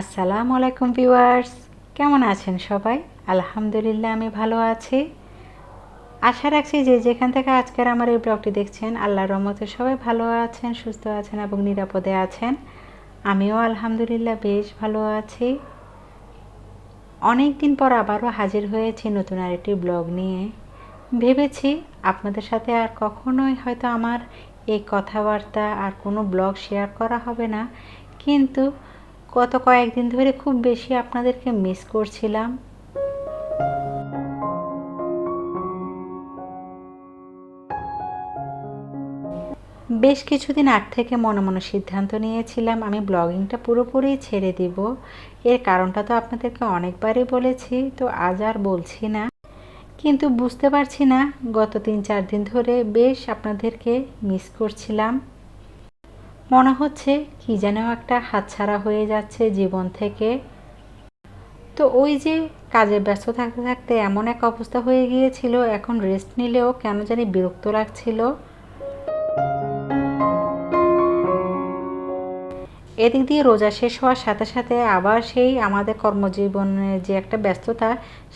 আসসালামু আলাইকুম ভিউয়ার্স, কেমন আছেন সবাই? আলহামদুলিল্লাহ, আমি ভালো আছি। আশা রাখছি যে যেখান থেকে আজকের আমার এই ব্লগটি দেখছেন, আল্লাহর রহমতে সবাই ভালো আছেন, সুস্থ আছেন এবং নিরাপদে আছেন। আমিও আলহামদুলিল্লাহ বেশ ভালো আছি। অনেক দিন পর আবারও হাজির হয়েছি নতুন আরেকটি ব্লগ নিয়ে। ভেবেছি আপনাদের সাথে আর কখনোই হয়তো আমার এই কথাবার্তা আর কোনো ব্লগ শেয়ার করা হবে না, কিন্তু গত কয়েকদিন ধরে খুব বেশি আপনাদেরকে মিস করছিলাম। বেশ কিছুদিন আগ থেকে মনে মনে সিদ্ধান্ত নিয়েছিলাম, আমি ব্লগিংটা পুরোপুরি ছেড়ে দিব। এর কারণটা তো আপনাদেরকে অনেকবারই বলেছি, তো আজ আর বলছি না। কিন্তু বুঝতে পারছি না, গত তিন চার দিন ধরে বেশ আপনাদেরকে মিস করছিলাম। মনে হচ্ছে কি যেন একটা হাতছাড়া হয়ে যাচ্ছে জীবন থেকে। তো ওই যে কাজে ব্যস্ত থাকতে থাকতে এমন এক অবস্থা হয়ে গিয়েছিল, এখন রেস্ট নিলেও কেন জানি বিরক্ত লাগছিল। এদিক দিয়ে রোজা শেষ হওয়ার সাথে সাথে আবার সেই আমাদের কর্মজীবনের যে একটা ব্যস্ততা,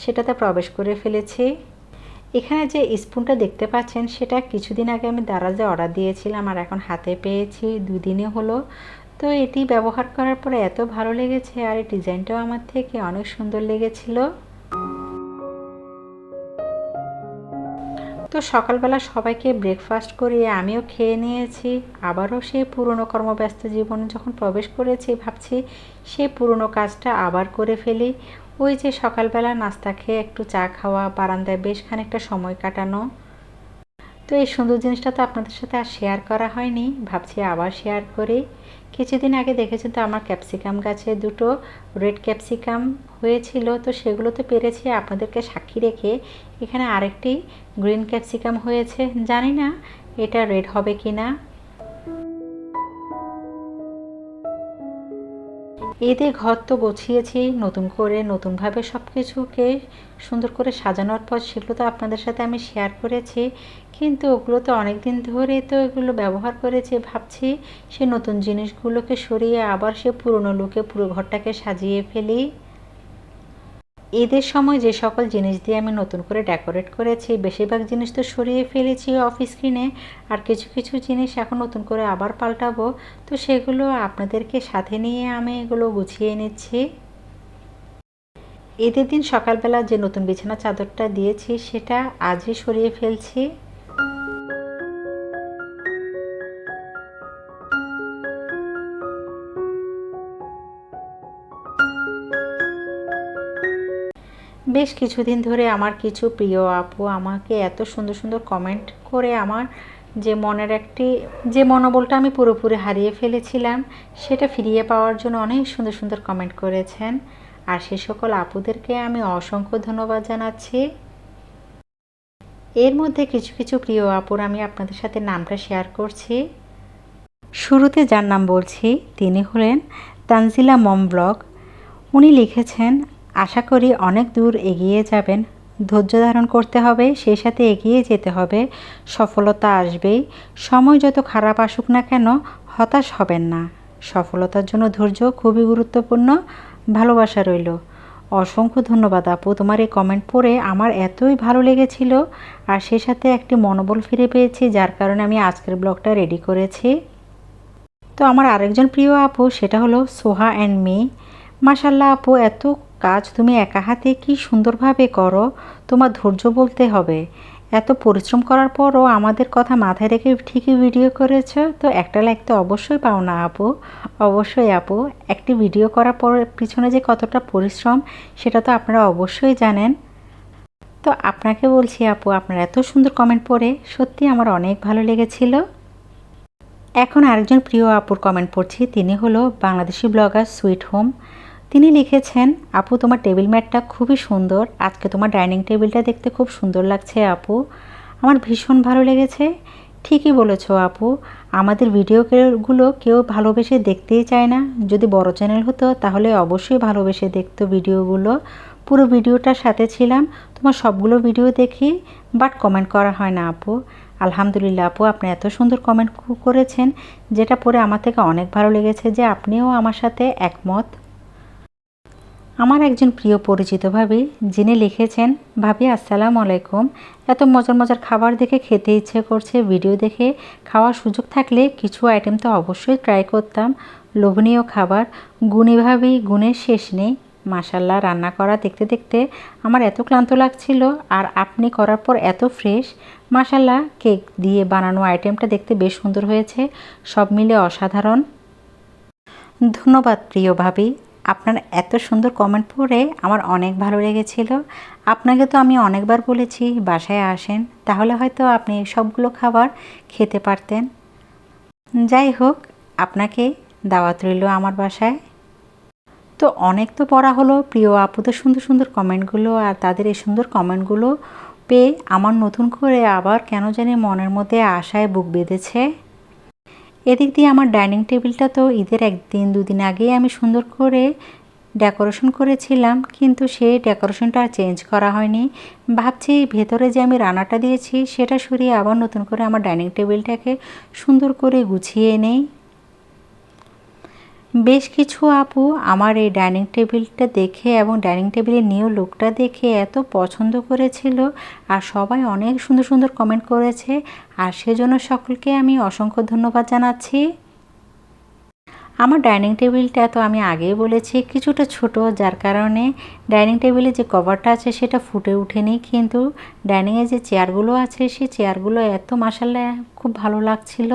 সেটাতে প্রবেশ করে ফেলেছি। এখানে যে স্পুনটা দেখতে পাচ্ছেন, সেটা কিছুদিন আগে আমি দারাজে অর্ডার দিয়েছিলাম আর এখন হাতে পেয়েছি, দুদিনে হলো। তো এটি ব্যবহার করার পরে এত ভালো লেগেছে আর এই ডিজাইনটাও আমার থেকে অনেক সুন্দর লেগেছিল। তো সকালবেলা সবাইকে ব্রেকফাস্ট করিয়ে আমিও খেয়ে নিয়েছি। আবারও সেই পুরনো কর্মব্যস্ত জীবনে যখন প্রবেশ করেছি, ভাবছি সেই পুরনো কাজটা আবার করে ফেলি। ওই যে সকালবেলা নাস্তা খেয়ে একটু চা খাওয়া, বারান্দায় বেশ খানিকটা সময় কাটানো। তো এই সুন্দর জিনিসটা তো আপনাদের সাথে আর শেয়ার করা হয়নি, ভাবছি আবার শেয়ার করি। কিছুদিন আগে দেখেছেন তো আমার ক্যাপসিকাম গাছে দুটো রেড ক্যাপসিকাম হয়েছিল, তো সেগুলো তো পেরেছি, আপনাদেরকে সাক্ষী রেখে এখানে আরেকটি গ্রিন ক্যাপসিকাম হয়েছে। জানি না এটা রেড হবে কি না এদের ঘর তো গুছিয়েছি, নতুন করে, নতুনভাবে সব কিছুকে সুন্দর করে সাজানোর পর সেগুলো তো আপনাদের সাথে আমি শেয়ার করেছি। কিন্তু ওগুলো তো অনেক দিন ধরে তো এগুলো ব্যবহার করেছি, ভাবছি সে নতুন জিনিসগুলোকে সরিয়ে আবার সে পুরনো লুকে পুরো ঘরটাকে সাজিয়ে ফেলি। ঈদের সময় যে সকল জিনিস দিয়ে আমি নতুন করে ডেকোরেট করেছি, বেশিরভাগ জিনিস তো সরিয়ে ফেলেছি অফিস স্ক্রিনে আর কিছু কিছু জিনিস এখন নতুন করে আবার পাল্টাবো। তো সেগুলো আপনাদেরকে সাথে নিয়ে আমি এগুলো গুছিয়ে নিচ্ছি। ঈদের দিন সকালবেলা যে নতুন বিছানা চাদরটা দিয়েছি, সেটা আজই সরিয়ে ফেলছি। বেশ কিছুদিন ধরে আমার কিছু প্রিয় আপু আমাকে এত সুন্দর সুন্দর কমেন্ট করে আমার যে মনের একটি, যে মনোবলটা আমি পুরোপুরি হারিয়ে ফেলেছিলাম, সেটা ফিরিয়ে পাওয়ার জন্য অনেক সুন্দর সুন্দর কমেন্ট করেছেন। আর সে সকল আপুদেরকে আমি অসংখ্য ধন্যবাদ জানাচ্ছি। এর মধ্যে কিছু কিছু প্রিয় আপুর আমি আপনাদের সাথে নামটা শেয়ার করছি। শুরুতে যার নাম বলছি, তিনি হলেন তানজিলা মম ব্লগ। উনি লিখেছেন আশা করি অনেক দূর এগিয়ে যাবেন। ধৈর্য ধারণ করতে হবে, সেই সাথে এগিয়ে যেতে হবে। সফলতা আসবেই। সময় যত খারাপ আসুক না কেন, হতাশ হবেন না। সফলতার জন্য ধৈর্য খুবই গুরুত্বপূর্ণ। ভালোবাসা রইল। অসংখ্য ধন্যবাদ আপু, তোমার এই কমেন্ট পড়ে আমার এতই ভালো লেগেছিল। আর সেই সাথে একটি মনোবল ফিরে পেয়েছি, যার কারণে আমি আজকের ব্লগটা রেডি করেছি। তো আমার আরেকজন প্রিয় আপু, সেটা হলো সোহা অ্যান্ড মি মাসাল্লাহ আপু, এত কাজ তুমি একা হাতে কি সুন্দরভাবে করো? তোমার ধৈর্য বলতে হবে। এত পরিশ্রম করার পরও আমাদের কথা মাথায় রেখে ঠিকই ভিডিও করেছ? তো একটা লাইক তো অবশ্যই পাও না আপু। অবশ্যই আপু, একটি ভিডিও করার পর পিছনে যে কতটা পরিশ্রম, সেটা তো আপনারা অবশ্যই জানেন। তো আপনাকে বলছি আপু, আপনার এত সুন্দর কমেন্ট পড়ে, সত্যি আমার অনেক ভালো লেগেছিল। এখন আরেকজন প্রিয় আপুর কমেন্ট পড়ছি, তিনি হলো বাংলাদেশি ব্লগার সুইট হোম তিনি লিখেছেন, আপু, তোমার টেবিল ম্যাটটা খুবই সুন্দর। আজকে তোমার ডাইনিং টেবিলটা দেখতে খুব সুন্দর লাগছে, আপু। আমার ভীষণ ভালো লেগেছে। ঠিকই বলেছ, আপু। আমাদের ভিডিওগুলো কেউ ভালোবেসে দেখতেই চায় না। যদি বড় চ্যানেল হতো, তাহলে অবশ্যই ভালোবেসে দেখতো ভিডিওগুলো। পুরো ভিডিওটার সাথে ছিলাম। তোমার সবগুলো ভিডিও দেখি, বাট কমেন্ট করা হয় না, আপু। আলহামদুলিল্লাহ, আপু, আপনি এত সুন্দর কমেন্ট করেছেন, যেটা পরে আমার থেকে অনেক ভালো লেগেছে যে আপনিও আমার সাথে একমত। আমার একজন প্রিয় পরিচিত ভাবি, যিনি লিখেছেন, ভাবি, আসসালামু আলাইকুম। এত মজার মজার খাবার দেখে খেতে ইচ্ছে করছে, ভিডিও দেখে খাওয়ার সুযোগ থাকলে কিছু আইটেম তো অবশ্যই ট্রাই করতাম। লোভনীয় খাবার, গুণী ভাবি, গুণের শেষ নেই। মাসাল্লাহ রান্না করা দেখতে দেখতে আমার এত ক্লান্ত লাগছিল, আর আপনি করার পর এত ফ্রেশ মাসাল্লাহ কেক দিয়ে বানানো আইটেমটা দেখতে বেশ সুন্দর হয়েছে। সব মিলে অসাধারণ। ধন্যবাদ, প্রিয় ভাবি। আপনার এত সুন্দর কমেন্ট পড়ে আমার অনেক ভালো লেগেছিল। আপনাকে তো আমি অনেকবার বলেছি, বাসায় আসেন, তাহলে হয়তো আপনি সবগুলো খাবার খেতে পারতেন। যাই হোক, আপনাকে দাওয়াত রইল আমার বাসায়। তো অনেক তো পড়া হলো, প্রিয় আপুদের সুন্দর সুন্দর কমেন্টগুলো আর তাদের এই সুন্দর কমেন্টগুলো পেয়ে আমার নতুন করে আবার কেন জানি মনের মধ্যে আশায় বুক বেঁধেছে। এদিক দিয়ে আমার ডাইনিং টেবিলটা তো ঈদের একদিন, দুদিন আগেই আমি সুন্দর করে ডেকোরেশন করেছিলাম, কিন্তু সেই ডেকোরেশনটা আর চেঞ্জ করা হয়নি। ভাবছি ভেতরে যে আমি রান্নাটা দিয়েছি, সেটা সরিয়ে আবার নতুন করে আমার ডাইনিং টেবিলটাকে সুন্দর করে গুছিয়ে নেই। বেশ কিছু আপু আমার এই ডাইনিং টেবিলটা দেখে এবং ডাইনিং টেবিলের নিউ লুকটা দেখে এত পছন্দ করেছিল আর সবাই অনেক সুন্দর সুন্দর কমেন্ট করেছে আর সেজন্য সকলকে আমি অসংখ্য ধন্যবাদ জানাচ্ছি। আমার ডাইনিং টেবিলটা তো আমি আগেই বলেছি, কিছুটা ছোট, যার কারণে ডাইনিং টেবিলে যে কভারটা আছে সেটা ফুটে ওঠেনি, কিন্তু ডাইনিংয়ে যে চেয়ারগুলো আছে, সেই চেয়ারগুলো এত মাসাল্লা খুব ভালো লাগছিল।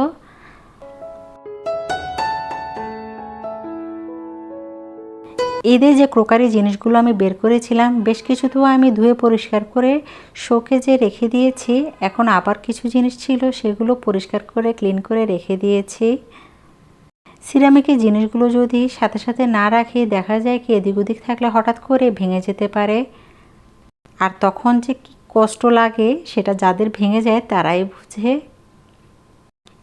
ঈদে যে ক্রোকারি জিনিসগুলো আমি বের করেছিলাম, বেশ কিছু তো আমি ধুয়ে পরিষ্কার করে শোকেজে রেখে দিয়েছি। এখন আবার কিছু জিনিস ছিল, সেগুলো পরিষ্কার করে, ক্লিন করে রেখে দিয়েছি। সিরামিকের জিনিসগুলো যদি সাথে সাথে না রাখি, দেখা যায় কি এদিক ওদিক থাকলে হঠাৎ করে ভেঙে যেতে পারে। আর তখন যে কষ্ট লাগে, সেটা যাদের ভেঙে যায়, তারাই বুঝে।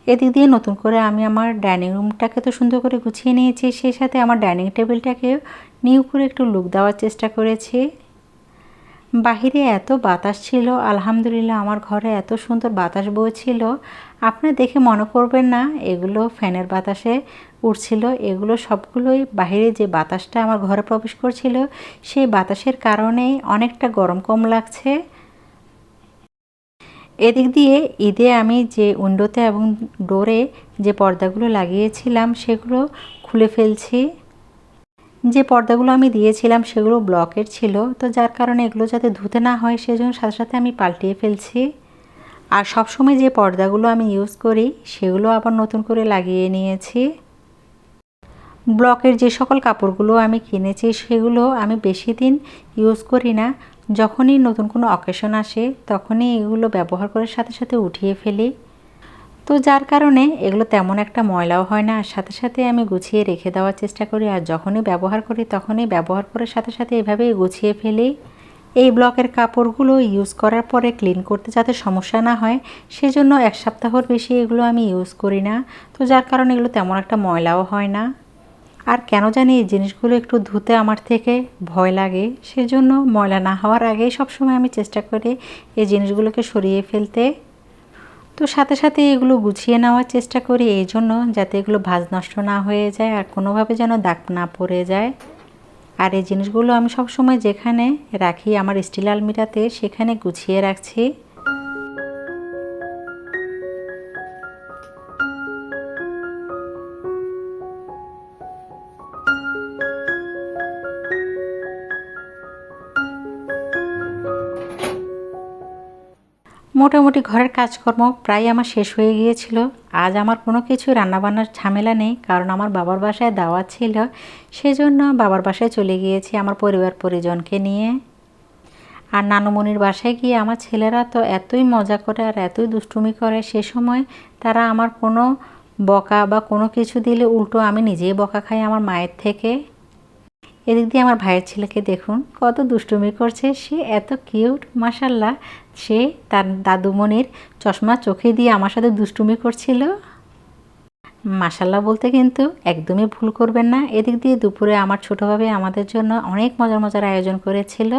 এদিক দিয়ে নতুন করে আমি আমার ডাইনিং রুমটাকে তো সুন্দর করে গুছিয়ে নিয়েছি, সেই সাথে আমার ডাইনিং টেবিলটাকে নিউ করে একটু লুক দেওয়ার চেষ্টা করেছি। বাহিরে এত বাতাস ছিল, আলহামদুলিল্লাহ আমার ঘরে এত সুন্দর বাতাস বইছিল আপনার দেখে মনে করবেন না, এগুলো ফ্যানের বাতাসে উঠছিল এগুলো সবগুলোই বাহিরে যে বাতাসটা আমার ঘরে প্রবেশ করছিল, সেই বাতাসের কারণেই অনেকটা গরম কম লাগছে। এদিক দিয়ে ঈদে আমি যে উইন্ডোতে এবং ডোরে যে পর্দাগুলো লাগিয়েছিলাম, সেগুলো খুলে ফেলছি। যে পর্দাগুলো আমি দিয়েছিলাম, সেগুলো ব্লকের ছিল। তো যার কারণে এগুলো যাতে ধুতে না হয়, সেজন্য সাথে সাথে আমি পাল্টিয়ে ফেলছি। আর সবসময় যে পর্দাগুলো আমি ইউজ করি, সেগুলো আবার নতুন করে লাগিয়ে নিয়েছি। ব্লকের যে সকল কাপড়গুলো আমি কিনেছি, সেগুলো আমি বেশি দিন ইউজ করি না। যখনই নতুন কোনো অকেশন আসে, তখনই এগুলো ব্যবহার করার সাথে সাথে উঠিয়ে ফেলি। তো যার কারণে এগুলো তেমন একটা ময়লাও হয় না, আর সাথে সাথে আমি গুছিয়ে রেখে দেওয়ার চেষ্টা করি, আর যখনই ব্যবহার করি, তখনই ব্যবহার করার সাথে সাথে এভাবেই গুছিয়ে ফেলি। এই ব্লকের কাপড়গুলো ইউজ করার পরে ক্লিন করতে যাতে সমস্যা না হয়, সেজন্য এক সপ্তাহর বেশি এগুলো আমি ইউজ করি না। তো যার কারণে এগুলো তেমন একটা ময়লাও হয় না। আর কেন জানি এই জিনিসগুলো একটু ধুতে আমার থেকে ভয় লাগে, সেজন্য ময়লা না হওয়ার আগেই সবসময় আমি চেষ্টা করি এই জিনিসগুলোকে সরিয়ে ফেলতে। তো সাথে সাথে এগুলো গুছিয়ে নেওয়ার চেষ্টা করি, এই জন্য যাতে এগুলো ভাজ নষ্ট না হয়ে যায় আর কোনোভাবে যেন দাগ না পড়ে যায়। আর এই জিনিসগুলো আমি সবসময় যেখানে রাখি, আমার স্টিল আলমিরাতে, সেখানে গুছিয়ে রাখছি। মোটামুটি ঘরের কাজকর্ম প্রায় আমার শেষ হয়ে গিয়েছিল। আজ আমার কোনো কিছু রান্নাবান্নার ঝামেলা নেই, কারণ আমার বাবার বাসায় দাওয়াত ছিল। সেজন্য বাবার বাসায় চলে গিয়েছি আমার পরিবার পরিজনকে নিয়ে। আর নানুমণির বাসায় গিয়ে আমার ছেলেরা তো এতই মজা করে আর এতই দুষ্টুমি করে, সে সময় তারা আমার কোনো বকা বা কোনো কিছু দিলে উল্টো আমি নিজেই বকা খাই আমার মায়ের থেকে। এদিক দিয়ে আমার ভাইয়ের ছেলেকে দেখুন, কত দুষ্টুমি করছে। সে এত কিউট মাসাল্লাহ সে তার দাদুমণির চশমা চোখে দিয়ে আমার সাথে দুষ্টুমি করছিল। মাসাল্লাহ বলতে কিন্তু একদমই ভুল করবেন না। এদিক দিয়ে দুপুরে আমার ছোটোভাবে আমাদের জন্য অনেক মজার মজার আয়োজন করেছিল।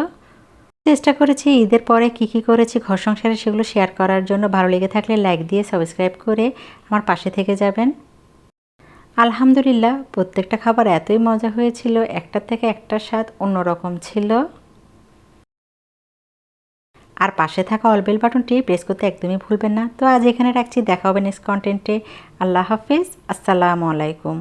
চেষ্টা করেছি, ঈদের পরে কি কি করেছি, ঘর সংসারে সেগুলো শেয়ার করার জন্য। ভালো লেগে থাকলে লাইক দিয়ে সাবস্ক্রাইব করে আমার পাশে থেকে যাবেন। আলহামদুলিল্লাহ, প্রত্যেকটা খাবার এতই মজা হয়েছিল, একটার থেকে একটা স্বাদ অন্যরকম ছিল। আর পাশে থাকা অলবেল বাটনটি প্রেস করতে একদমই ভুলবেন না। তো আজ এখানে রাখছি, দেখা হবে নেক্সট কন্টেন্টে আল্লাহ হাফিজ, আসসালামু আলাইকুম।